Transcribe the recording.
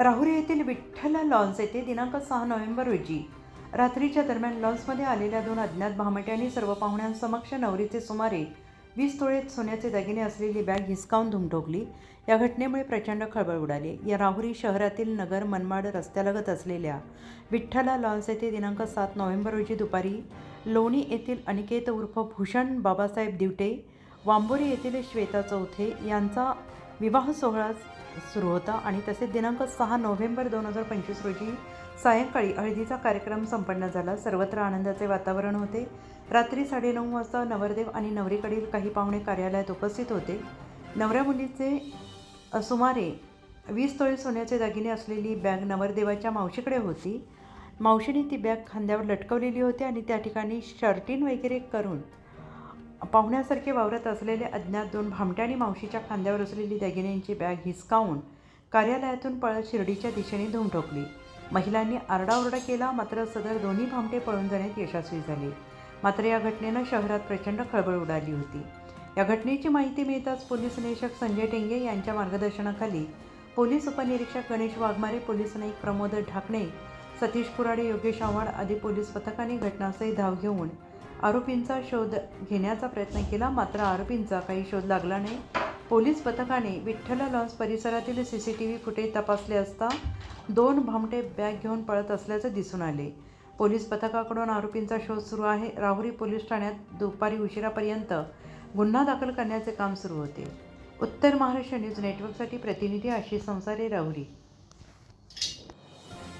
राहुरी येथील विठ्ठल लॉन्स येथे दिनांक सहा नोव्हेंबर रोजी रात्रीच्या दरम्यान लॉन्समध्ये आलेल्या दोन अज्ञात भामट्यांनी सर्व पाहुण्यांसमक्ष नवरीचे सुमारे वीस तोळे सोन्याचे दागिने असलेली बॅग हिसकावून धुमठोकली. या घटनेमुळे प्रचंड खळबळ उडाली. या राहुरी शहरातील नगर मनमाड रस्त्यालगत असलेल्या विठ्ठला लॉन्स येथे दिनांक सात नोव्हेंबर रोजी दुपारी लोणी येथील अनिकेत उर्फ भूषण बाबासाहेब दिवटे वांबोरी येथील श्वेता चौथे यांचा विवाह सोहळा सुरू होता आणि तसेच दिनांक सहा नोव्हेंबर दोन हजार पंचवीस रोजी सायंकाळी हळदीचा कार्यक्रम संपन्न झाला. सर्वत्र आनंदाचे वातावरण होते. रात्री साडेनऊ वाजता नवरदेव आणि नवरीकडील काही पाहुणे कार्यालयात उपस्थित होते. नवऱ्या मुलीचे सुमारे वीस तोळे सोन्याचे दागिने असलेली बॅग नवरदेवाच्या मावशीकडे होती. मावशीने ती बॅग खांद्यावर लटकवलेली होती आणि त्या ठिकाणी शर्टिन वगैरे करून पाहुण्यासारखे वावरत असलेले अज्ञात दोन भामट्याने मावशीच्या खांद्यावर असलेली दागिन्यांची बॅग हिसकावून कार्यालयातून पळत शिर्डीच्या दिशेने धूम ठोकली. महिलांनी आरडाओरडा केला मात्र सदर दोन्ही भामटे पळून जाण्यात यशस्वी झाले. मात्र या घटनेनं शहरात प्रचंड खळबळ उडाली होती. या घटनेची माहिती मिळताच पोलीस निरीक्षक संजय टेंगे यांच्या मार्गदर्शनाखाली पोलीस उपनिरीक्षक गणेश वाघमारे पोलीस नाईक प्रमोद ढाकणे सतीश कुराडे योगेश आव्हाड आदी पोलीस पथकाने घटनास्थळी धाव घेऊन आरोपींचा शोध घेण्याचा प्रयत्न केला मात्र आरोपींचा काही शोध लागला नाही. पोलीस पथकाने विठ्ठल लॉन्स परिसरातील C C T V footage तपासले असता दोन भामटे बॅग घेऊन पळत असल्याचं दिसून आले. पोलीस पथकाकडून आरोपींचा शोध सुरू आहे. राहुरी पोलीस ठाण्यात दुपारी उशिरापर्यंत गुन्हा दाखल करण्याचे काम सुरू होते. उत्तर महाराष्ट्र न्यूज नेटवर्कसाठी प्रतिनिधी आशिष संसारे राहुरी.